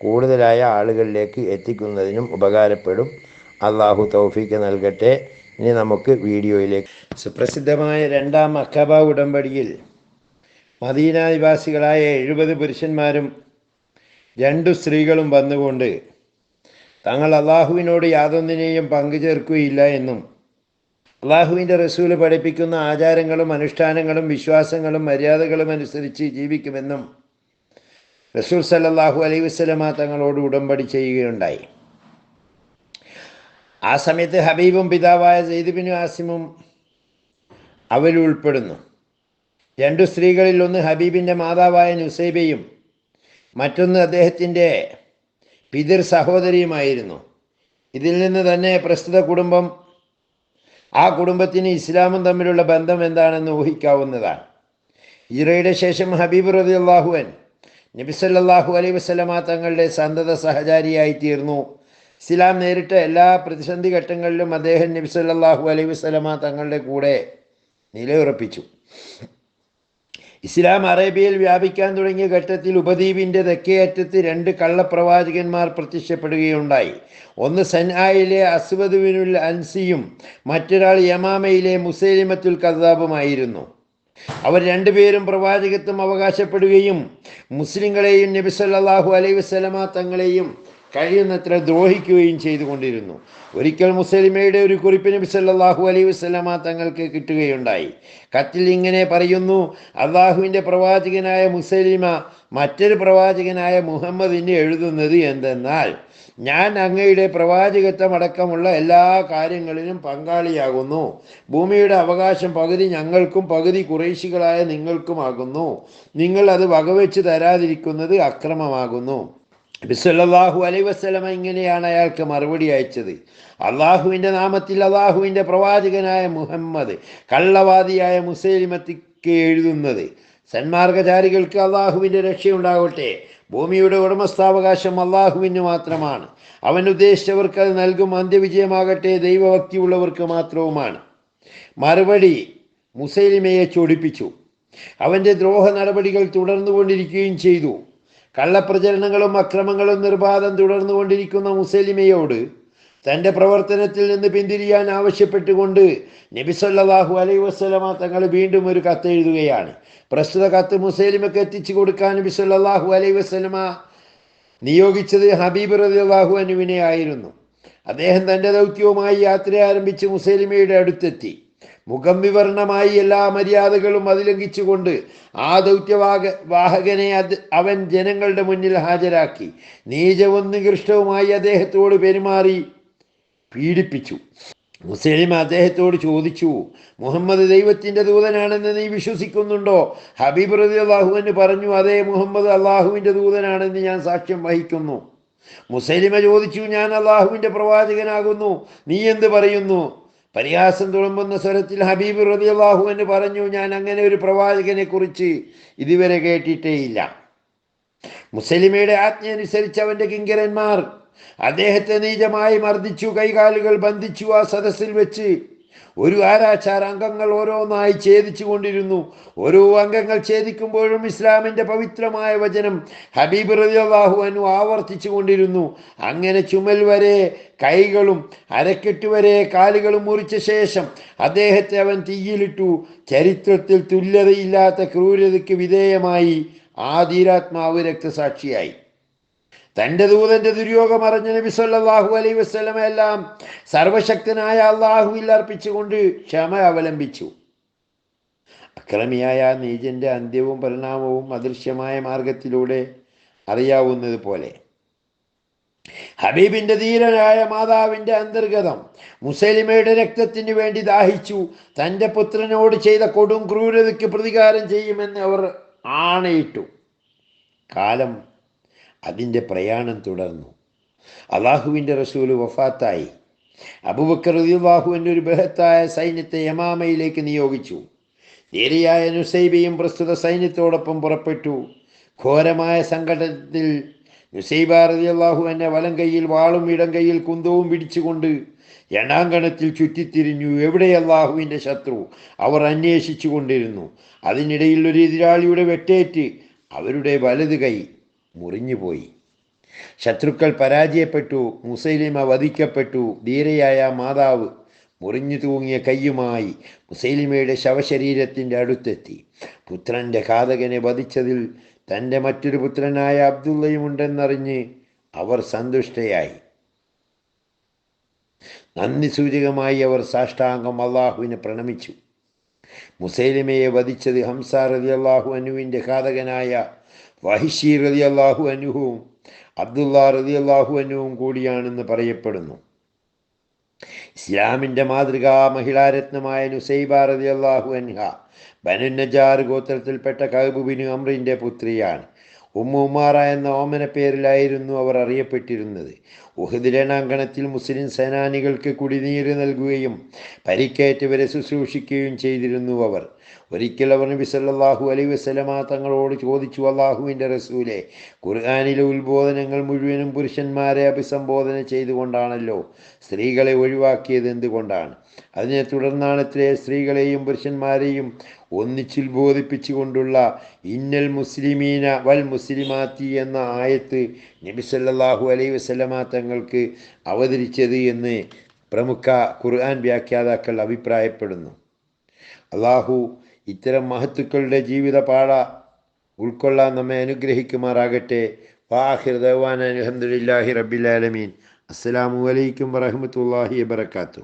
കൂടുതലായ ആളുകളിലേക്ക് എത്തിക്കുന്നതിനും ഉപകാരപ്പെടും. അള്ളാഹു തൗഫീക്ക് നൽകട്ടെ. ഇനി നമുക്ക് വീഡിയോയിലേക്ക്. സുപ്രസിദ്ധമായ രണ്ടാം അക്കബ ഉടമ്പടിയിൽ മദീന നിവാസികളായ എഴുപത് പുരുഷന്മാരും രണ്ടു സ്ത്രീകളും വന്നുകൊണ്ട് തങ്ങൾ അള്ളാഹുവിനോട് യാതൊന്നിനെയും പങ്കുചേർക്കുകയില്ല എന്നും അള്ളാഹുവിന്റെ റസൂൽ പഠിപ്പിക്കുന്ന ആചാരങ്ങളും അനുഷ്ഠാനങ്ങളും വിശ്വാസങ്ങളും മര്യാദകളും അനുസരിച്ച് ജീവിക്കുമെന്നും റസൂൽ സല്ലാഹു അലൈ വസ്ലമ തങ്ങളോട് ഉടമ്പടി ചെയ്യുകയുണ്ടായി. ആ സമയത്ത് ഹബീബും പിതാവായ സെയ്ദുബിനു ആസിമും അവരുൾപ്പെടുന്നു രണ്ടു സ്ത്രീകളിൽ ഒന്ന് ഹബീബിന്റെ മാതാവായ നുസൈബയും മറ്റൊന്ന് അദ്ദേഹത്തിന്റെ പിതൃ സഹോദരിയുമായിരുന്നു. ഇതിൽ നിന്ന് തന്നെ പ്രസ്തുത കുടുംബം ആ കുടുംബത്തിന് ഇസ്ലാമും തമ്മിലുള്ള ബന്ധം എന്താണെന്ന് ഊഹിക്കാവുന്നതാണ്. ഇറയുടെ ശേഷം ഹബീബ് റതി അള്ളാഹുവൻ നബിസല്ലാഹു അലൈ വസ്ലമ തങ്ങളുടെ സന്തത സഹചാരിയായി തീർന്നു. ഇസ്ലാം നേരിട്ട എല്ലാ പ്രതിസന്ധി ഘട്ടങ്ങളിലും അദ്ദേഹം നബിസല്ലാഹു അലൈ വസ്ലമ തങ്ങളുടെ കൂടെ നിലയുറപ്പിച്ചു. ഇസ്ലാം അറേബ്യയിൽ വ്യാപിക്കാൻ തുടങ്ങിയ ഘട്ടത്തിൽ ഉപദ്വീപിന്റെ തെക്കേയറ്റത്ത് രണ്ട് കള്ളപ്രവാചകന്മാർ പ്രത്യക്ഷപ്പെടുകയുണ്ടായി. ഒന്ന് സൻആയിലെ അസ്വദുവിനുൽ അൻസിയും മറ്റൊരാൾ യമാമയിലെ മുസൈലിമത്തുൽ കദാബുമായിരുന്നു അവർ രണ്ടുപേരും പ്രവാചകത്വം അവകാശപ്പെടുകയും മുസ്ലിങ്ങളെയും നബി സല്ലാഹു അലൈ വസ്ലമ തങ്ങളെയും കഴിയുന്നത്ര ദ്രോഹിക്കുകയും ചെയ്തുകൊണ്ടിരുന്നു. ഒരിക്കൽ മുസ്ലിമയുടെ ഒരു കുറിപ്പ് നബി സല്ലാഹു അലൈ വസ്ലമ തങ്ങൾക്ക് കിട്ടുകയുണ്ടായി. കത്തിൽ ഇങ്ങനെ പറയുന്നു അള്ളാഹുവിന്റെ പ്രവാചകനായ മുസലിമ മറ്റൊരു പ്രവാചകനായ മുഹമ്മദിന് എഴുതുന്നത് എന്തെന്നാൽ ഞാൻ അങ്ങയുടെ പ്രവാചകത്വം അടക്കമുള്ള എല്ലാ കാര്യങ്ങളിലും പങ്കാളിയാകുന്നു. ഭൂമിയുടെ അവകാശം പകുതി ഞങ്ങൾക്കും പകുതി കുറേശികളായ നിങ്ങൾക്കുമാകുന്നു. നിങ്ങൾ അത് വകവെച്ച് തരാതിരിക്കുന്നത് അക്രമമാകുന്നു. ബിസ്വല്ലാഹു അലൈ വസ്ലമ ഇങ്ങനെയാണ് അയാൾക്ക് മറുപടി അയച്ചത്. അള്ളാഹുവിന്റെ നാമത്തിൽ അള്ളാഹുവിന്റെ പ്രവാചകനായ മുഹമ്മദ് കള്ളവാദിയായ മുസൈലിമത്തിക്ക് എഴുതുന്നത്. സന്മാർഗചാരികൾക്ക് അള്ളാഹുവിന്റെ രക്ഷയുണ്ടാകട്ടെ. ഭൂമിയുടെ ഉടമസ്ഥാവകാശം അള്ളാഹുവിന് മാത്രമാണ്. അവൻ ഉദ്ദേശിച്ചവർക്ക് അത് നൽകും അന്ത്യവിജയമാകട്ടെ ദൈവഭക്തിയുള്ളവർക്ക് മാത്രവുമാണ്. മറുപടി മുസൈലിമയെ ചൊടിപ്പിച്ചു. അവന്റെ ദ്രോഹ നടപടികൾ തുടർന്നുകൊണ്ടിരിക്കുകയും ചെയ്തു. കള്ളപ്രചരണങ്ങളും അക്രമങ്ങളും നിർബാധം തുടർന്നുകൊണ്ടിരിക്കുന്ന മുസലിമയോട് തന്റെ പ്രവർത്തനത്തിൽ നിന്ന് പിന്തിരിയാൻ ആവശ്യപ്പെട്ടുകൊണ്ട് നബിസല്ലാഹു അലൈ വസ്ലമ തങ്ങൾ വീണ്ടും ഒരു കത്ത് എഴുതുകയാണ്. പ്രസ്തുത കത്ത് മുസൈലിമക്ക് എത്തിച്ചു കൊടുക്കാൻ നബിസല്ലാഹു അലൈ വസ്ലമ നിയോഗിച്ചത് ഹബീബ് റദിയാഹു അനുവിനെ ആയിരുന്നു. അദ്ദേഹം തന്റെ ദൗത്യവുമായി യാത്ര ആരംഭിച്ച് മുസൈലിമയുടെ അടുത്തെത്തി. മുഖം വിവരണമായി എല്ലാ മര്യാദകളും അതിലംഘിച്ചുകൊണ്ട് ആ ദൗത്യവാഹ വാഹകനെ അത് അവൻ ജനങ്ങളുടെ മുന്നിൽ ഹാജരാക്കി. നീചവും നികൃഷ്ടവുമായി അദ്ദേഹത്തോട് പെരുമാറി. പീഡിപ്പിച്ചു. മുസ്ലിം അദ്ദേഹത്തോട് ചോദിച്ചു മുഹമ്മദ് ദൈവത്തിന്റെ ദൂതനാണെന്ന് നീ വിശ്വസിക്കുന്നുണ്ടോ? ഹബീബ് റതി അള്ളാഹുവിന് പറഞ്ഞു അതേ മുഹമ്മദ് അള്ളാഹുവിന്റെ ദൂതനാണെന്ന് ഞാൻ സാക്ഷ്യം വഹിക്കുന്നു. മുസൈലിമ ചോദിച്ചു ഞാൻ അള്ളാഹുവിന്റെ പ്രവാചകനാകുന്നു. നീ എന്ത് പറയുന്നു? പരിഹാസം തുളുമ്പുന്ന സ്വരത്തിൽ ഹബീബ് റതി അള്ളാഹു എന്ന് പറഞ്ഞു ഞാൻ അങ്ങനെ ഒരു പ്രവാചകനെ കുറിച്ച് ഇതുവരെ കേട്ടിട്ടേയില്ല. മുസലിമയുടെ ആജ്ഞ അനുസരിച്ച് അവന്റെ കിങ്കരന്മാർ അദ്ദേഹത്തെ നീചമായി മർദ്ദിച്ചു കൈകാലുകൾ ബന്ധിച്ചു ആ സദസ്സിൽ വെച്ച് ഒരു ആരാച്ചാർ അംഗങ്ങൾ ഓരോന്നായി ഛേദിച്ചു കൊണ്ടിരുന്നു. ഓരോ അംഗങ്ങൾ ഛേദിക്കുമ്പോഴും ഇസ്ലാമിന്റെ പവിത്രമായ വചനം ഹബീബ് റളിയല്ലാഹു അനു ആവർത്തിച്ചു കൊണ്ടിരുന്നു. അങ്ങനെ ചുമൽ വരെ കൈകളും അരക്കെട്ട് വരെ കാലുകളും മുറിച്ച ശേഷം അദ്ദേഹത്തെ അവൻ തീയിലിട്ടു. ചരിത്രത്തിൽ തുല്യതയില്ലാത്ത ക്രൂരതയ്ക്ക് വിധേയമായി ആ ധീരാത്മാവ് രക്തസാക്ഷിയായി. തന്റെ ദൂതന്റെ ദുര്യോഗം അറിഞ്ഞ നബി സല്ലാഹു അലൈ വസല്ലമ എല്ലാം സർവശക്തനായ അള്ളാഹുവിൽ അർപ്പിച്ചുകൊണ്ട് ക്ഷമ അവലംബിച്ചു. അക്രമിയായ നീജന്റെ അന്ത്യവും പരിണാമവും അദൃശ്യമായ മാർഗത്തിലൂടെ അറിയാവുന്നത് പോലെ. ഹബീബിന്റെ ധീരനായ മാതാവിന്റെ അന്തർഗതം മുസലിമയുടെ രക്തത്തിന് വേണ്ടി ദാഹിച്ചു. തന്റെ പുത്രനോട് ചെയ്ത കൊടും ക്രൂരതയ്ക്ക് പ്രതികാരം ചെയ്യുമെന്ന് അവർ ആണയിട്ടു. കാലം അതിന്റെ പ്രയാണം തുടർന്നു. അള്ളാഹുവിന്റെ റസൂൽ വഫാത്തായി. അബുബക്കർ റളിയല്ലാഹുവിന്റെ ഒരു ബൃഹത്തായ സൈന്യത്തെ യമാമയിലേക്ക് നിയോഗിച്ചു. നേരിയായ നുസൈബയും പ്രസ്തുത സൈന്യത്തോടൊപ്പം പുറപ്പെട്ടു. ഘോരമായ സംഘടനത്തിൽ നുസൈബ റളിയല്ലാഹു എന്നെ വലം കൈയിൽ വാളും ഇടം കൈയിൽ കുന്തവും പിടിച്ചുകൊണ്ട് എണ്ണാങ്കണത്തിൽ ചുറ്റിത്തിരിഞ്ഞു. എവിടെ അള്ളാഹുവിന്റെ ശത്രു? അവർ അന്വേഷിച്ചു കൊണ്ടിരുന്നു അതിനിടയിൽ ഒരു എതിരാളിയുടെ വെട്ടേറ്റ് അവരുടെ വലത് കൈ മുറിഞ്ഞുപോയി. ശത്രുക്കൾ പരാജയപ്പെട്ടു മുസൈലിമ വധിക്കപ്പെട്ടു. ധീരയായ മാതാവ് മുറിഞ്ഞു തൂങ്ങിയ കയ്യുമായി മുസൈലിമയുടെ ശവശരീരത്തിന്റെ അടുത്തെത്തി. പുത്രന്റെ ഘാതകനെ വധിച്ചതിൽ തന്റെ മറ്റൊരു പുത്രനായ അബ്ദുള്ളയുമുണ്ടെന്നറിഞ്ഞ് അവർ സന്തുഷ്ടയായി. നന്ദി സൂചകമായി അവർ സാഷ്ടാംഗം അള്ളാഹുവിനെ പ്രണമിച്ചു. മുസൈലിമയെ വധിച്ചത് ഹംസാർ അലി അള്ളാഹു അനുവിന്റെ ഘാതകനായ വഹിഷി റതി അള്ളാഹു അനുഹവും അബ്ദുള്ള റതി അള്ളാഹു അനുവും കൂടിയാണെന്ന് പറയപ്പെടുന്നു. ഇസ്ലാമിന്റെ മാതൃകാ മഹിളാരത്നമായ നുസൈബ റതി അള്ളാഹു അൻഹ ബനുനജാർ ഗോത്രത്തിൽപ്പെട്ട കഹബുബിനു അമ്രിന്റെ പുത്രിയാണ്. ഉമ്മ ഉമാറ എന്ന ഓമന പേരിലായിരുന്നു അവർ അറിയപ്പെട്ടിരുന്നത്. ഉഹദ് രണാങ്കണത്തിൽ മുസ്ലിം സേനാനികൾക്ക് കുടിനീര് നൽകുകയും പരിക്കേറ്റവരെ ശുശ്രൂഷിക്കുകയും ചെയ്തിരുന്നു അവർ. ഒരിക്കൽ അവർ നബി സല്ലല്ലാഹു അലൈഹി വസല്ലമ തങ്ങളോട് ചോദിച്ചു അള്ളാഹുവിന്റെ റസൂലെ ഖുർആാനിലെ ഉത്ബോധനങ്ങൾ മുഴുവനും പുരുഷന്മാരെ അഭിസംബോധന ചെയ്തുകൊണ്ടാണല്ലോ സ്ത്രീകളെ ഒഴിവാക്കിയത് എന്തുകൊണ്ടാണ്? അതിനെ തുടർന്നാണ് ഇത്രേ സ്ത്രീകളെയും പുരുഷന്മാരെയും ഒന്നിച്ചിൽ ബോധിപ്പിച്ചുകൊണ്ടുള്ള ഇന്നൽ മുസ്ലിമീന വൽ മുസ്ലിമാത്തി എന്ന ആയത്ത് നബി സല്ലല്ലാഹു അലൈഹി വസല്ലമ തങ്ങൾക്ക് അവതരിച്ചത് എന്ന് പ്രമുഖ ഖുർആൻ വ്യാഖ്യാതാക്കൾ അഭിപ്രായപ്പെടുന്നു. അള്ളാഹു ഇത്തരം മഹത്തുക്കളുടെ ജീവിത പാഠ ഉൾക്കൊള്ളാൻ നമ്മെ അനുഗ്രഹിക്കുമാറാകട്ടെ. വാഹിർ ദവാൻ അലഹമുല്ലാഹി റബ്ബിലാലമീൻ അസ്സലാമു അലൈക്കും വറഹമത്തല്ലാഹി വബർക്കാത്തു